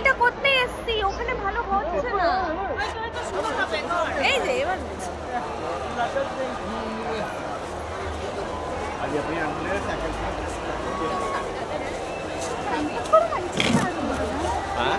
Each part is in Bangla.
এইটা করতে এসছি ওখানে ভালো হচ্ছে না। এই যে এবার হ্যাঁ।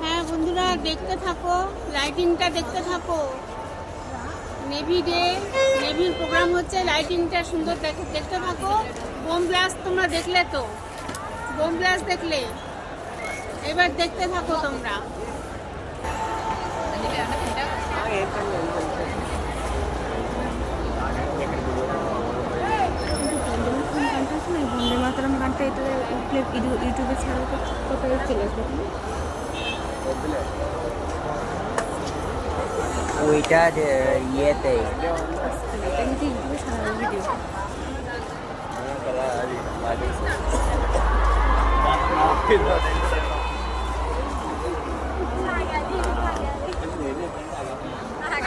হ্যাঁ বন্ধুরা, দেখতে থাকো লাইটিংটা দেখতে থাকো। নেভি ডে নেভির প্রোগ্রাম হচ্ছে লাইটিংটা সুন্দর দেখতে থাকো। বোম ব্লাস্ট তোমরা দেখলে তো? বোম ব্লাস্ট দেখলে? এবার দেখতে থাকো তোমরা। বন্দে মাতরম গানটা এটা ইউটিউবে ছাড়া কত চলে আসবে ওইটার আহ, ইয়েতে I think so.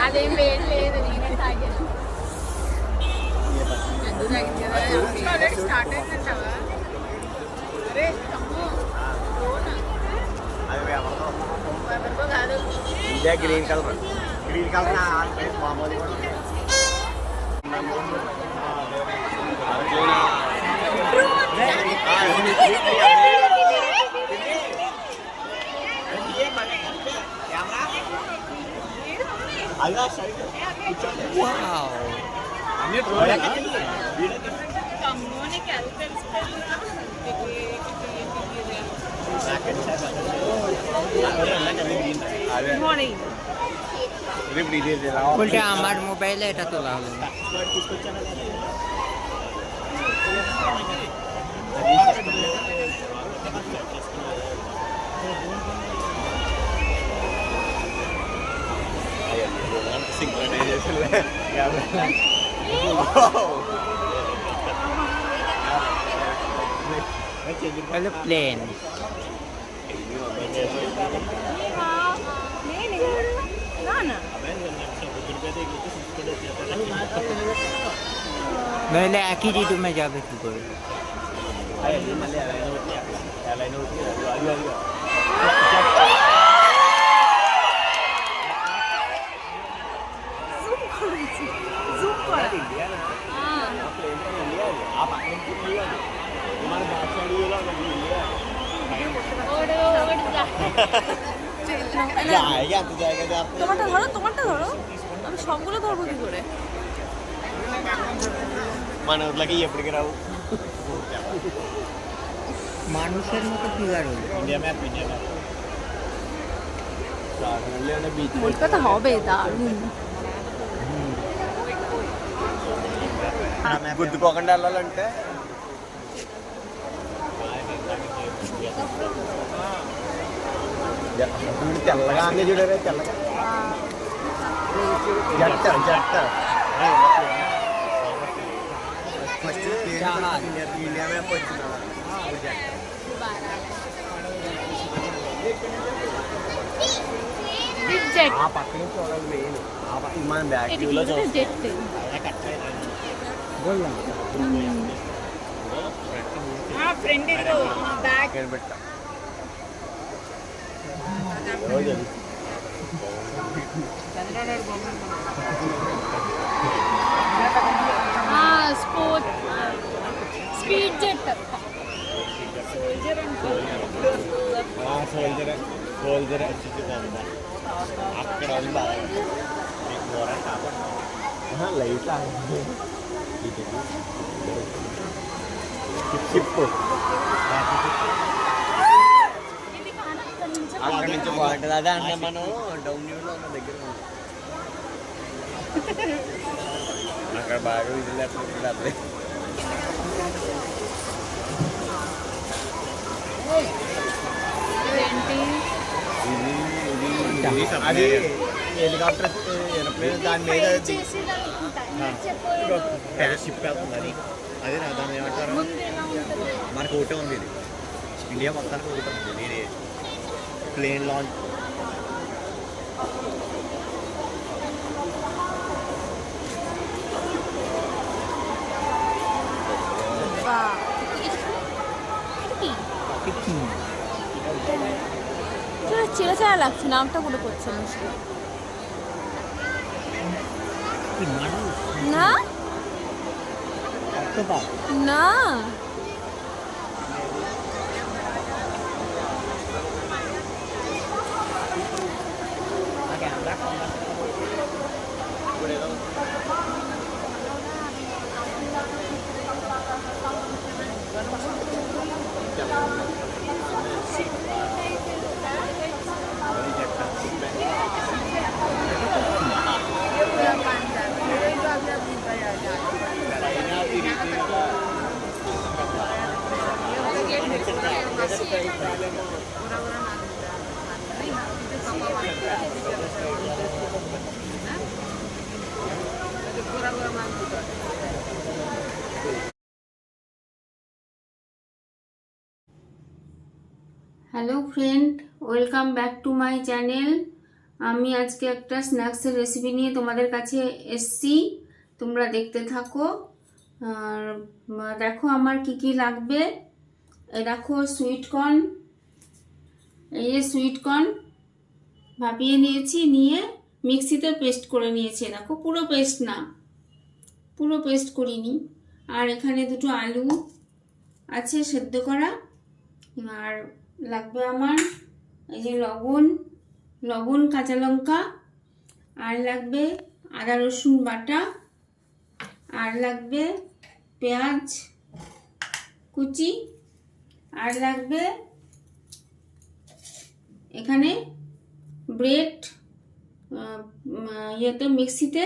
అదేం లేదు లేదు నేనే తాగాను గ్రీన్ కలర్ గ్రీన్ కలర్ మామూలు আমার মোবাইলে এটা তোলা হলো না। হলো প্লেন না না নইলে একই রিডুমে যাবে কি করে? তোমারটা ধরো তোমারটা ধরো। আমি সবগুলো ধরবো কি করে? మన ఊర్లోకి ఎప్పటికి రావు মানুষের মতো ফিগার হলো India map India map beach Kolkata হবে দারুণ గుద్దుకోకుండా వెళ్ళాలంటే వీడు తెల్లగా అంగే చూడరే తెల్లగా జట్ట జట్ట ఫస్ట్ ఇండియా మ్యాప్ వచ్చింది జెట్ ఆ పక్కన చూడాలి మెయిన్ ఆ పక్కన మనం బ్యాక్ వ్యూలో చూస్తాం జెట్ ఫ్రెండ్ బ్యాగ్ ఇక్కడ పెట్టా రోజు స్పీడ్ జెట్ సోల్జర్ సోల్జర్ వచ్చింది అక్కడ ఉందా మీకు దూరం కాబట్టి లైట్ షిప్ అక్కడ నుంచి బాగుంటుంది అదే అంటే మనం డౌన్ వ్యూలో ఉన్న దగ్గర ఉన్నాం. అక్కడ బాగా ఇది లేకపోతే అది హెలికాప్టర్ ఎయిర్ప్లేన్ దాని మీద షిప్ వెళ్తుంది అది. అదే నా దాన్ని ఏమంటారు? మనకు ఒకటే ఉంది ఇది. ఇండియా మొత్తానికి ఒకటే ఉంది ఇది. Plane launch. চিরা চিরা লাগছে নামটা বলে করছে মুশকিল না? না। Hello friend welcome back to my channel আমি আজকে একটা স্ন্যাক্সের রেসিপি নিয়ে তোমাদের কাছে এসছি। তোমরা দেখতে থাকো। আর, দেখো আমার কি কি লাগবে। দেখো সুইট কর্ন এই যে সুইট কর্ন ভাপিয়ে নিয়েছি, নিয়ে মিক্সিতে পেস্ট করে নিয়েছি। দেখো, পুরো পেস্ট না, পুরো পেস্ট করিনি। আর এখানে দুটো আলু আছে সেদ্ধ করা। আর লাগবে আমার এই যে লবণ লবণ, কাঁচা লঙ্কা। আর লাগবে আদা, রসুন বাটা। আর লাগবে পেঁয়াজ কুচি। আর লাগবে এখানে ব্রেড ইয়েতে, মিক্সিতে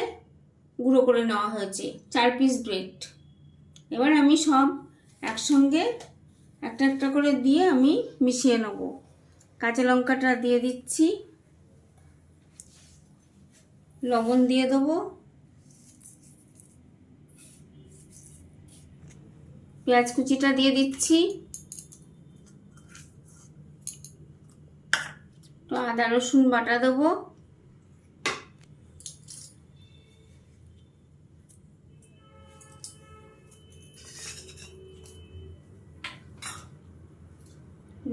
গুঁড়ো করে নেওয়া হয়েছে, চার পিস ব্রেড এবার আমি সব একসঙ্গে একটা একটা করে দিয়ে আমি মিশিয়ে নেব। কাঁচা লঙ্কাটা দিয়ে দিচ্ছি। লবণ দিয়ে দেবো। পেঁয়াজ কুচিটা দিয়ে দিচ্ছি। আদা, রসুন বাটা দেবো।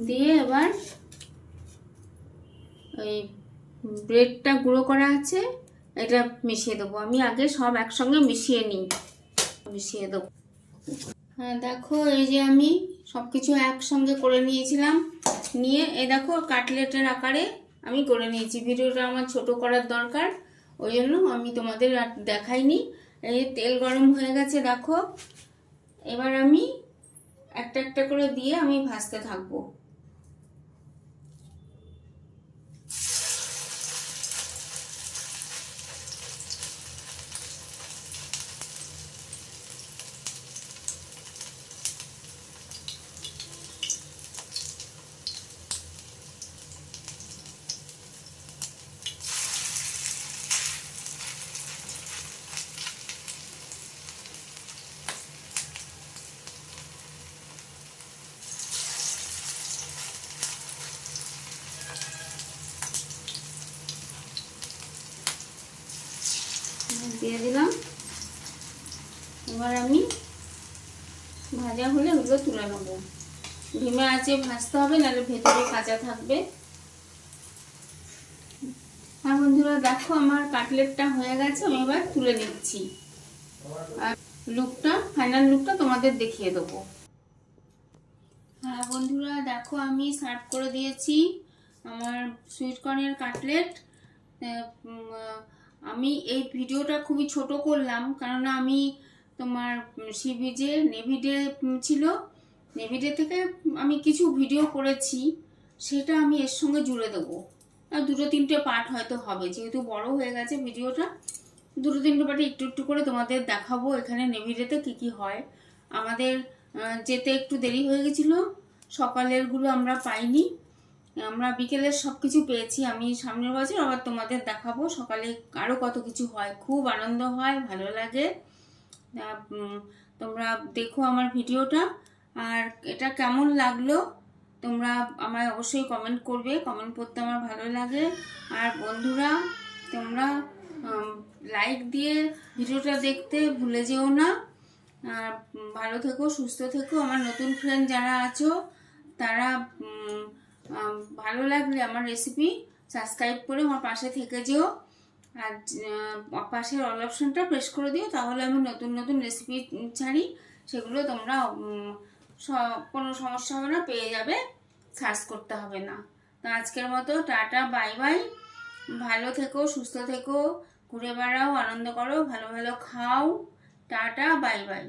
দিয়ে এবার ওই ব্রেডটা গুঁড়ো করা আছে, এটা মিশিয়ে দেবো। আমি আগে সব একসঙ্গে মিশিয়ে নিই, মিশিয়ে দেবো। হ্যাঁ দেখো এই যে আমি সব কিছু একসঙ্গে করে নিয়েছিলাম। নিয়ে এ দেখো কাটলেটের আকারে আমি করে নিয়েছি। ভিডিওটা আমার ছোট করার দরকার। ওই জন্য আমি তোমাদের আর দেখাইনি। এই তেল গরম হয়ে গেছে, দেখো। এবার আমি একটা একটা করে দিয়ে আমি ভাজতে থাকব। দিয়ে দিলাম। এবার আমি ভাজা হলে ওগুলো তুলে নেব। ডিমে আছে ভাজতে হবে, নাহলে ভেতরে কাঁচা থাকবে। হ্যাঁ বন্ধুরা, দেখো আমার কাটলেটটা হয়ে গেছে, আমি এবার তুলে নিচ্ছি। আর লুকটা ফাইনাল লুকটা তোমাদের দেখিয়ে দেবো। হ্যাঁ বন্ধুরা, দেখো আমি সার্ভ করে দিয়েছি আমার সুইট কর্নের কাটলেট আমি এই ভিডিওটা খুবই ছোট করলাম কারণ আমি তোমার সি বিজে নেভিডে ছিল নেভিডে থেকে আমি কিছু ভিডিও করেছি, সেটা আমি এর সঙ্গে জুড়ে দেবো। দুটো তিনটে পার্ট হয়তো হবে, যেহেতু বড় হয়ে গেছে ভিডিওটা, দুটো তিনটে পার্টে একটু একটু করে তোমাদের দেখাবো এখানে নেভিডেতে কি কি হয়। আমাদের যেতে একটু দেরি হয়ে গেছিল, সকালেরগুলো আমরা পাইনি। আমরা বিকেলের সব কিছু পেয়েছি, আমি সামনের বছর আবার তোমাদের দেখাবো, সকালে আরও কত কিছু হয়, খুব আনন্দ হয়, ভালো লাগে। তোমরা দেখো আমার ভিডিওটা, আর এটা কেমন লাগল, তোমরা আমায় অবশ্যই কমেন্ট করবে কমেন্ট করতে আমার ভালো লাগে। আর বন্ধুরা, তোমরা লাইক দিয়ে ভিডিওটা দেখতে ভুলে যেও না। আর ভালো থেকো, সুস্থ থেকো। আমার নতুন ফ্রেন্ড যারা আছো, তারা ভালো লাগলে আমার রেসিপি সাবস্ক্রাইব করে আমার পাশে থেকে যেও। আর পাশের অল অপশনটা প্রেস করে দিও, তাহলে আমি নতুন নতুন রেসিপি ছাড়ি, সেগুলো তোমরা কোনো সমস্যা হবে না, পেয়ে যাবে সার্চ করতে হবে না। তো আজকের মতো টাটা বাই বাই ভালো থেকো, সুস্থ থেকো, ঘুরে বেড়াও, আনন্দ করো, ভালো ভালো খাও। Tata bye bye